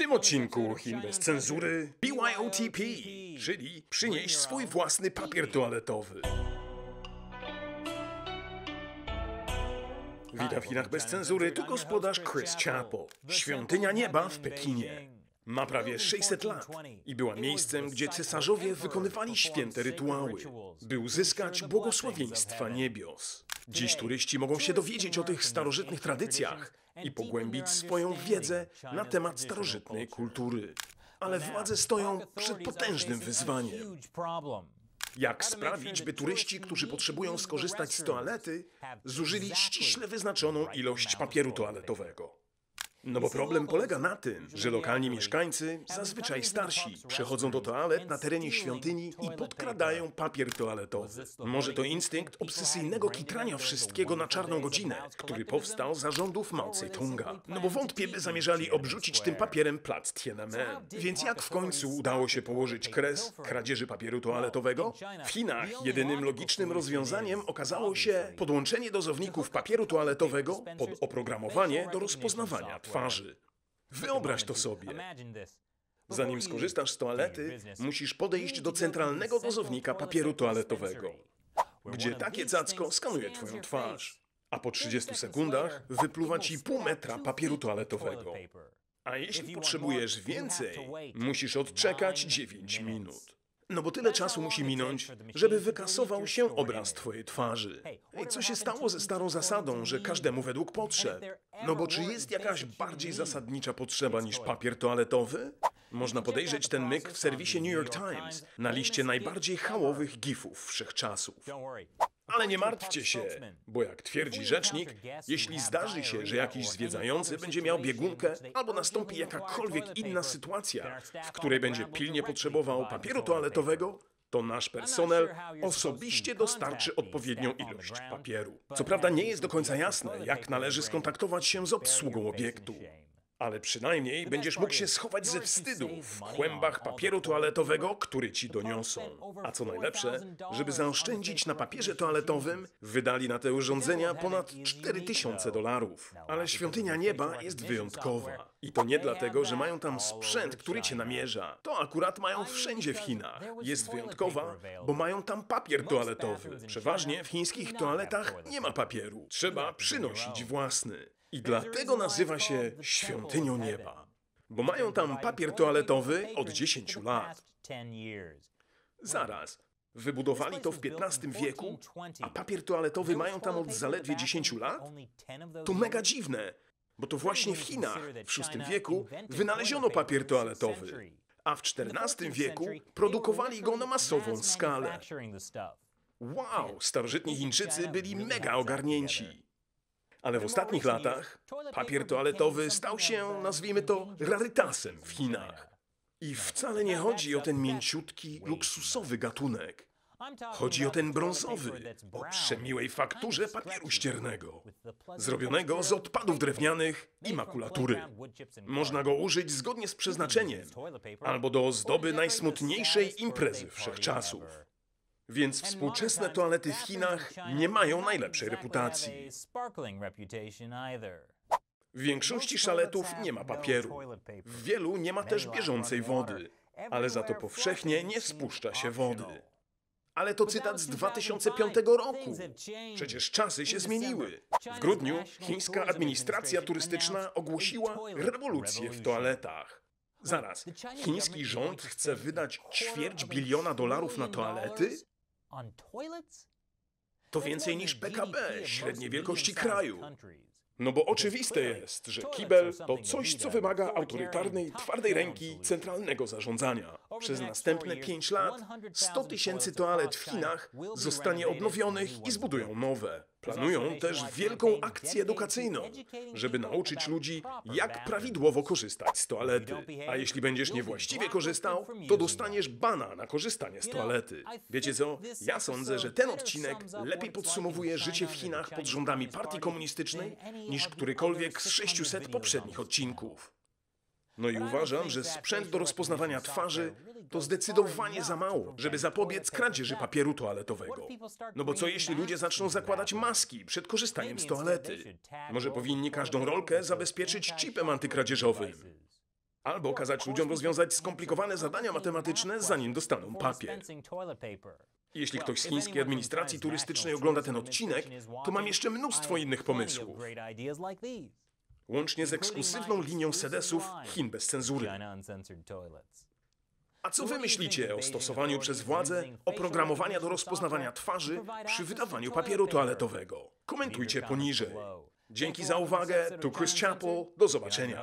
tym odcinku Chin bez cenzury BYOTP, czyli przynieś swój własny papier toaletowy. Witam w Chinach bez cenzury, tu gospodarz Chris Chappell. Świątynia Nieba w Pekinie. Ma prawie 600 lat i była miejscem, gdzie cesarzowie wykonywali święte rytuały, by uzyskać błogosławieństwa niebios. Dziś turyści mogą się dowiedzieć o tych starożytnych tradycjach i pogłębić swoją wiedzę na temat starożytnej kultury. Ale władze stoją przed potężnym wyzwaniem. Jak sprawić, by turyści, którzy potrzebują skorzystać z toalety, zużyli ściśle wyznaczoną ilość papieru toaletowego? No bo problem polega na tym, że lokalni mieszkańcy, zazwyczaj starsi, przechodzą do toalet na terenie świątyni i podkradają papier toaletowy. Może to instynkt obsesyjnego kitrania wszystkiego na czarną godzinę, który powstał za rządów Mao Tse-tunga. No bo wątpię, by zamierzali obrzucić tym papierem plac Tiananmen. Więc jak w końcu udało się położyć kres kradzieży papieru toaletowego? W Chinach jedynym logicznym rozwiązaniem okazało się podłączenie dozowników papieru toaletowego pod oprogramowanie do rozpoznawania twarzy. Wyobraź to sobie. Zanim skorzystasz z toalety, musisz podejść do centralnego dozownika papieru toaletowego, gdzie takie cacko skanuje twoją twarz, a po 30 sekundach wypluwa ci pół metra papieru toaletowego. A jeśli potrzebujesz więcej, musisz odczekać 9 minut. No bo tyle czasu musi minąć, żeby wykasował się obraz twojej twarzy. Ej, co się stało ze starą zasadą, że każdemu według potrzeb? No bo czy jest jakaś bardziej zasadnicza potrzeba niż papier toaletowy? Można podejrzeć ten myk w serwisie New York Times na liście najbardziej hałowych gifów wszechczasów. Ale nie martwcie się, bo jak twierdzi rzecznik, jeśli zdarzy się, że jakiś zwiedzający będzie miał biegunkę albo nastąpi jakakolwiek inna sytuacja, w której będzie pilnie potrzebował papieru toaletowego, to nasz personel osobiście dostarczy odpowiednią ilość papieru. Co prawda nie jest do końca jasne, jak należy skontaktować się z obsługą obiektu. Ale przynajmniej będziesz mógł się schować ze wstydu w kłębach papieru toaletowego, który ci doniosą. A co najlepsze, żeby zaoszczędzić na papierze toaletowym, wydali na te urządzenia ponad 4000 dolarów. Ale świątynia nieba jest wyjątkowa. I to nie dlatego, że mają tam sprzęt, który cię namierza. To akurat mają wszędzie w Chinach. Jest wyjątkowa, bo mają tam papier toaletowy. Przeważnie w chińskich toaletach nie ma papieru. Trzeba przynosić własny. I dlatego nazywa się Świątynią Nieba, bo mają tam papier toaletowy od 10 lat. Zaraz, wybudowali to w XV wieku, a papier toaletowy mają tam od zaledwie 10 lat? To mega dziwne, bo to właśnie w Chinach w VI wieku wynaleziono papier toaletowy, a w XIV wieku produkowali go na masową skalę. Wow, starożytni Chińczycy byli mega ogarnięci. Ale w ostatnich latach papier toaletowy stał się, nazwijmy to, rarytasem w Chinach. I wcale nie chodzi o ten mięciutki, luksusowy gatunek. Chodzi o ten brązowy, o przemiłej fakturze papieru ściernego, zrobionego z odpadów drewnianych i makulatury. Można go użyć zgodnie z przeznaczeniem, albo do ozdoby najsmutniejszej imprezy wszechczasów. Więc współczesne toalety w Chinach nie mają najlepszej reputacji. W większości szaletów nie ma papieru. W wielu nie ma też bieżącej wody, ale za to powszechnie nie spuszcza się wody. Ale to cytat z 2005 roku. Przecież czasy się zmieniły. W grudniu chińska administracja turystyczna ogłosiła rewolucję w toaletach. Zaraz, chiński rząd chce wydać ćwierć biliona dolarów na toalety? To więcej niż PKB średniej wielkości kraju. No bo oczywiste jest, że kibel to coś, co wymaga autorytarnej, twardej ręki centralnego zarządzania. Przez następne 5 lat 100 tysięcy toalet w Chinach zostanie odnowionych i zbudują nowe. Planują też wielką akcję edukacyjną, żeby nauczyć ludzi, jak prawidłowo korzystać z toalety. A jeśli będziesz niewłaściwie korzystał, to dostaniesz bana na korzystanie z toalety. Wiecie co? Ja sądzę, że ten odcinek lepiej podsumowuje życie w Chinach pod rządami partii komunistycznej niż którykolwiek z 600 poprzednich odcinków. No i uważam, że sprzęt do rozpoznawania twarzy to zdecydowanie za mało, żeby zapobiec kradzieży papieru toaletowego. No bo co jeśli ludzie zaczną zakładać maski przed korzystaniem z toalety? Może powinni każdą rolkę zabezpieczyć chipem antykradzieżowym? Albo kazać ludziom rozwiązać skomplikowane zadania matematyczne, zanim dostaną papier. Jeśli ktoś z chińskiej administracji turystycznej ogląda ten odcinek, to mam jeszcze mnóstwo innych pomysłów. Łącznie z ekskluzywną linią sedesów Chin bez cenzury. A co wy myślicie o stosowaniu przez władze oprogramowania do rozpoznawania twarzy przy wydawaniu papieru toaletowego? Komentujcie poniżej. Dzięki za uwagę, tu Chris Chappell, do zobaczenia.